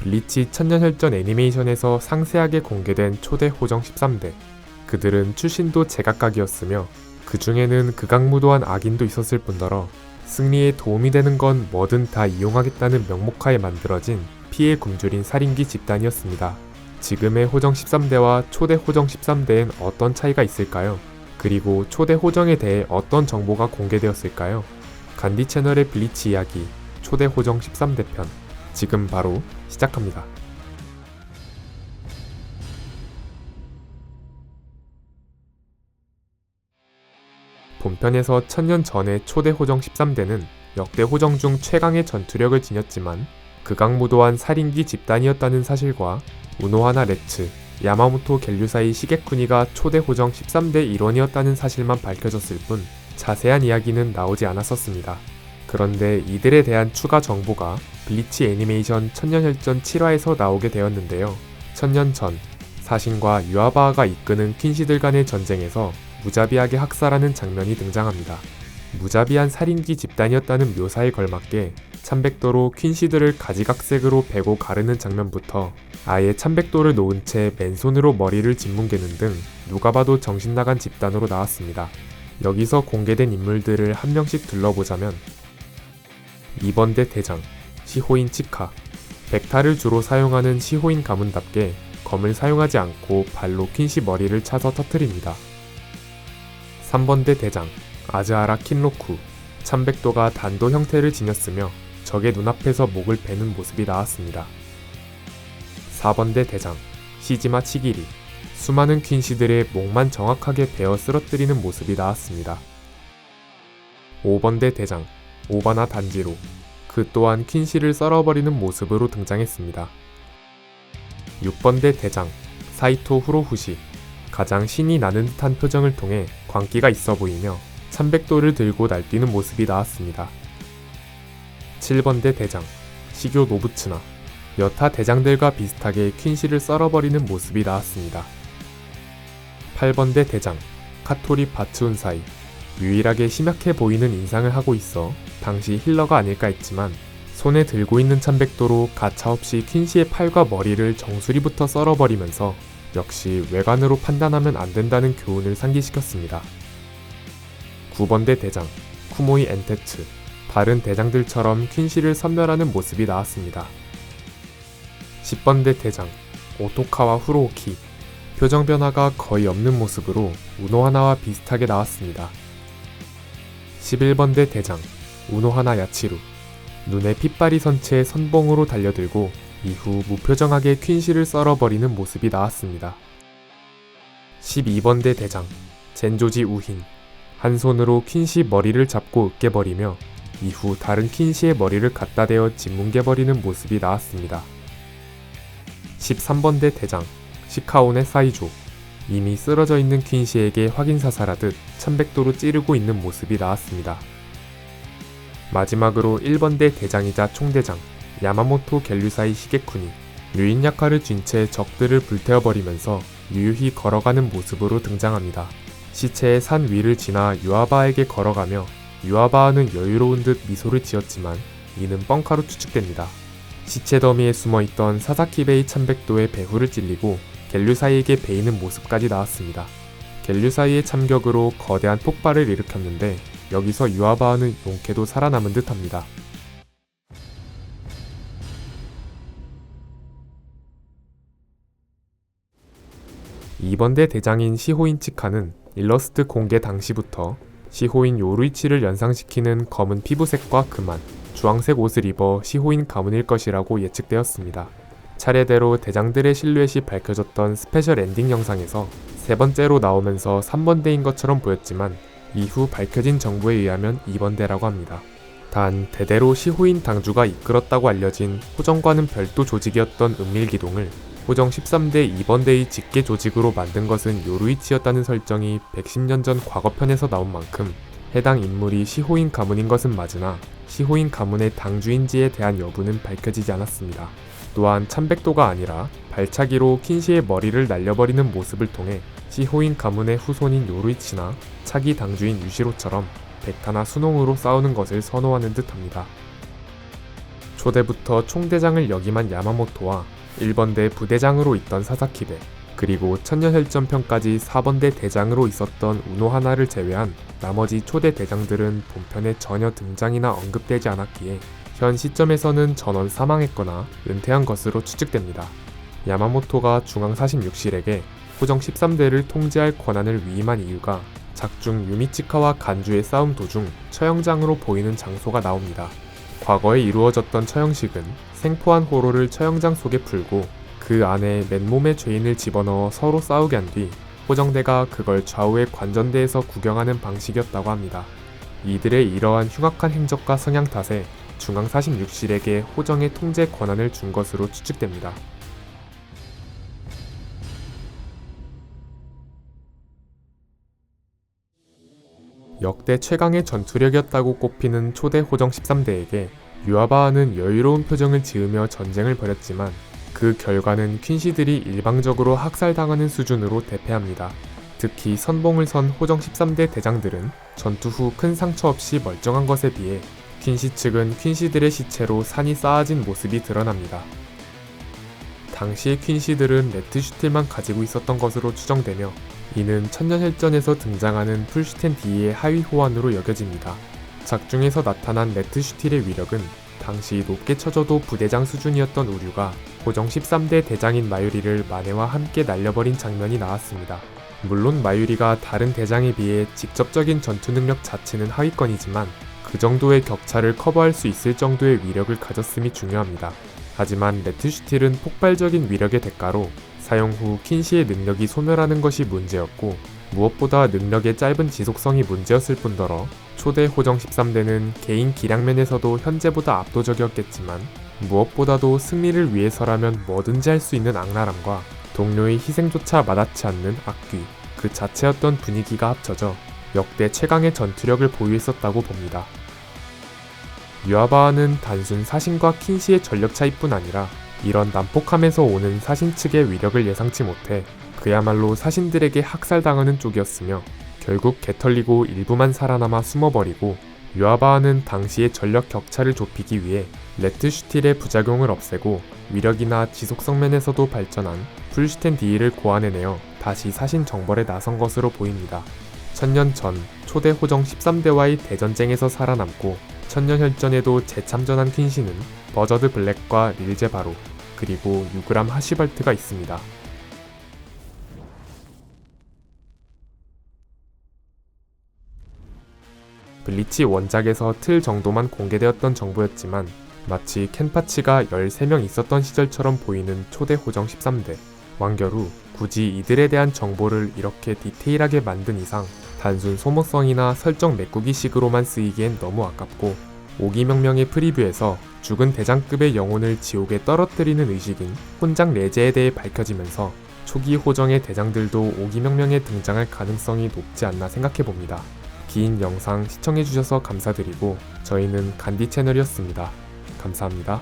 블리치 천년혈전 애니메이션에서 상세하게 공개된 초대 호정 13대. 그들은 출신도 제각각이었으며 그 중에는 극악무도한 악인도 있었을 뿐더러 승리에 도움이 되는 건 뭐든 다 이용하겠다는 명목하에 만들어진 피해 굶주린 살인기 집단이었습니다. 지금의 호정 13대와 초대 호정 13대엔 어떤 차이가 있을까요? 그리고 초대 호정에 대해 어떤 정보가 공개되었을까요? 간디 채널의 블리치 이야기 초대 호정 13대 편 지금 바로 시작합니다. 본편에서 천년 전의 초대 호정 13대는 역대 호정 중 최강의 전투력을 지녔지만 극악무도한 살인기 집단이었다는 사실과 우노하나 레츠, 야마모토 겔류사이 시게쿠니가 초대 호정 13대 일원이었다는 사실만 밝혀졌을 뿐 자세한 이야기는 나오지 않았었습니다. 그런데 이들에 대한 추가 정보가 블리치 애니메이션 천년혈전 7화에서 나오게 되었는데요. 천년 전, 사신과 유아바아가 이끄는 퀸시들 간의 전쟁에서 무자비하게 학살하는 장면이 등장합니다. 무자비한 살인기 집단이었다는 묘사에 걸맞게 참백도로 퀸시들을 가지각색으로 베고 가르는 장면부터 아예 참백도를 놓은 채 맨손으로 머리를 짓뭉개는 등 누가 봐도 정신 나간 집단으로 나왔습니다. 여기서 공개된 인물들을 한 명씩 둘러보자면 2번 대 대장 시호인 치카 백타를 주로 사용하는 시호인 가문답게 검을 사용하지 않고 발로 퀸시 머리를 차서 터트립니다. 3번 대 대장 아즈아라 킨로쿠 참백도가 단도 형태를 지녔으며 적의 눈앞에서 목을 베는 모습이 나왔습니다. 4번 대 대장 시지마 치기리 수많은 퀸시들의 목만 정확하게 베어 쓰러뜨리는 모습이 나왔습니다. 5번 대 대장 오바나 단지로 그 또한 퀸시를 썰어버리는 모습으로 등장했습니다. 6번 대 대장 사이토 후로후시 가장 신이 나는 듯한 표정을 통해 광기가 있어 보이며 300도를 들고 날뛰는 모습이 나왔습니다. 7번 대 대장 시교 노부츠나 여타 대장들과 비슷하게 퀸시를 썰어버리는 모습이 나왔습니다. 8번 대 대장 카토리 바츠운사이 유일하게 심약해 보이는 인상을 하고 있어 당시 힐러가 아닐까 했지만 손에 들고 있는 참백도로 가차없이 퀸시의 팔과 머리를 정수리부터 썰어버리면서 역시 외관으로 판단하면 안 된다는 교훈을 상기시켰습니다. 9번 대 대장 쿠모이 엔테츠 다른 대장들처럼 퀸시를 섬멸하는 모습이 나왔습니다. 10번 대 대장 오토카와 후로오키 표정 변화가 거의 없는 모습으로 우노하나와 비슷하게 나왔습니다. 11번 대 대장 우노하나 야치루 눈에 핏발이 선 채 선봉으로 달려들고 이후 무표정하게 퀸시를 썰어버리는 모습이 나왔습니다. 12번 대 대장 젠조지 우힌 한 손으로 퀸시 머리를 잡고 으깨버리며 이후 다른 퀸시의 머리를 갖다 대어 짓뭉개버리는 모습이 나왔습니다. 13번 대 대장 시카온의 사이조 이미 쓰러져 있는 퀸시에게 확인 사살하듯 1100도로 찌르고 있는 모습이 나왔습니다. 마지막으로 1번 대 대장이자 총대장 야마모토 겔류사이 시게쿠니 유인 약화를 쥔 채 적들을 불태워버리면서 유유히 걸어가는 모습으로 등장합니다. 시체의 산 위를 지나 유아바에게 걸어가며 유아바아는 여유로운 듯 미소를 지었지만 이는 뻥카로 추측됩니다. 시체 더미에 숨어있던 사사키베이 1100도의 배후를 찔리고 겔류사이에게 베이는 모습까지 나왔습니다. 겔류사이의 참격으로 거대한 폭발을 일으켰는데 여기서 유아바아는 용케도 살아남은 듯합니다. 이번 대 대장인 시호인 치카는 일러스트 공개 당시부터 시호인 요루이치를 연상시키는 검은 피부색과 그만 주황색 옷을 입어 시호인 가문일 것이라고 예측되었습니다. 차례대로 대장들의 실루엣이 밝혀졌던 스페셜 엔딩 영상에서 세 번째로 나오면서 3번대인 것처럼 보였지만 이후 밝혀진 정보에 의하면 2번대라고 합니다. 단 대대로 시호인 당주가 이끌었다고 알려진 호정과는 별도 조직이었던 은밀기동을 호정 13대 2번대의 직계 조직으로 만든 것은 요루이치였다는 설정이 110년 전 과거편에서 나온 만큼 해당 인물이 시호인 가문인 것은 맞으나 시호인 가문의 당주인지에 대한 여부는 밝혀지지 않았습니다. 또한 참백도가 아니라 발차기로 킨시의 머리를 날려버리는 모습을 통해 시호인 가문의 후손인 요루이치나 차기 당주인 유시로처럼 백타나 수농으로 싸우는 것을 선호하는 듯합니다. 초대부터 총대장을 역임한 야마모토와 1번대 부대장으로 있던 사사키베, 그리고 천년혈전편까지 4번대 대장으로 있었던 우노하나를 제외한 나머지 초대 대장들은 본편에 전혀 등장이나 언급되지 않았기에 현 시점에서는 전원 사망했거나 은퇴한 것으로 추측됩니다. 야마모토가 중앙 46실에게 호정 13대를 통제할 권한을 위임한 이유가 작중 유미치카와 간주의 싸움 도중 처형장으로 보이는 장소가 나옵니다. 과거에 이루어졌던 처형식은 생포한 호로를 처형장 속에 풀고 그 안에 맨몸의 죄인을 집어넣어 서로 싸우게 한 뒤 호정대가 그걸 좌우의 관전대에서 구경하는 방식이었다고 합니다. 이들의 이러한 흉악한 행적과 성향 탓에 중앙 46실에게 호정의 통제 권한을 준 것으로 추측됩니다. 역대 최강의 전투력이었다고 꼽히는 초대 호정 13대에게 유아바아는 여유로운 표정을 지으며 전쟁을 벌였지만 그 결과는 퀸시들이 일방적으로 학살당하는 수준으로 대패합니다. 특히 선봉을 선 호정 13대 대장들은 전투 후 큰 상처 없이 멀쩡한 것에 비해 퀸시 측은 퀸시들의 시체로 산이 쌓아진 모습이 드러납니다. 당시의 퀸시들은 레트슈틸만 가지고 있었던 것으로 추정되며 이는 천년혈전에서 등장하는 풀슈텐 D의 하위 호환으로 여겨집니다. 작중에서 나타난 레트슈틸의 위력은 당시 높게 쳐져도 부대장 수준이었던 우류가 고정 13대 대장인 마유리를 마네와 함께 날려버린 장면이 나왔습니다. 물론 마유리가 다른 대장에 비해 직접적인 전투 능력 자체는 하위권이지만 그 정도의 격차를 커버할 수 있을 정도의 위력을 가졌음이 중요합니다. 하지만 레트슈틸은 폭발적인 위력의 대가로 사용 후 킨시의 능력이 소멸하는 것이 문제였고 무엇보다 능력의 짧은 지속성이 문제였을 뿐더러 초대 호정 13대는 개인 기량면에서도 현재보다 압도적이었겠지만 무엇보다도 승리를 위해서라면 뭐든지 할 수 있는 악랄함과 동료의 희생조차 마다치 않는 악귀 그 자체였던 분위기가 합쳐져 역대 최강의 전투력을 보유했었다고 봅니다. 유아바아는 단순 사신과 킨시의 전력 차이뿐 아니라 이런 난폭함에서 오는 사신 측의 위력을 예상치 못해 그야말로 사신들에게 학살당하는 쪽이었으며 결국 개털리고 일부만 살아남아 숨어버리고 유아바아는 당시의 전력 격차를 좁히기 위해 레트슈틸의 부작용을 없애고 위력이나 지속성 면에서도 발전한 풀슈텐 D를 고안해내어 다시 사신 정벌에 나선 것으로 보입니다. 천년 전 초대 호정 13대와의 대전쟁에서 살아남고 천년혈전에도 재참전한 퀸시는 버저드 블랙과 릴제 바로 그리고 유그람 하시발트가 있습니다. 블리치 원작에서 틀 정도만 공개되었던 정보였지만 마치 켄파치가 13명 있었던 시절처럼 보이는 초대 호정 13대. 완결 후 굳이 이들에 대한 정보를 이렇게 디테일하게 만든 이상 단순 소모성이나 설정 메꾸기 식으로만 쓰이기엔 너무 아깝고 오기명명의 프리뷰에서 죽은 대장급의 영혼을 지옥에 떨어뜨리는 의식인 혼장 레제에 대해 밝혀지면서 초기 호정의 대장들도 오기명명에 등장할 가능성이 높지 않나 생각해봅니다. 긴 영상 시청해주셔서 감사드리고 저희는 간디 채널이었습니다. 감사합니다.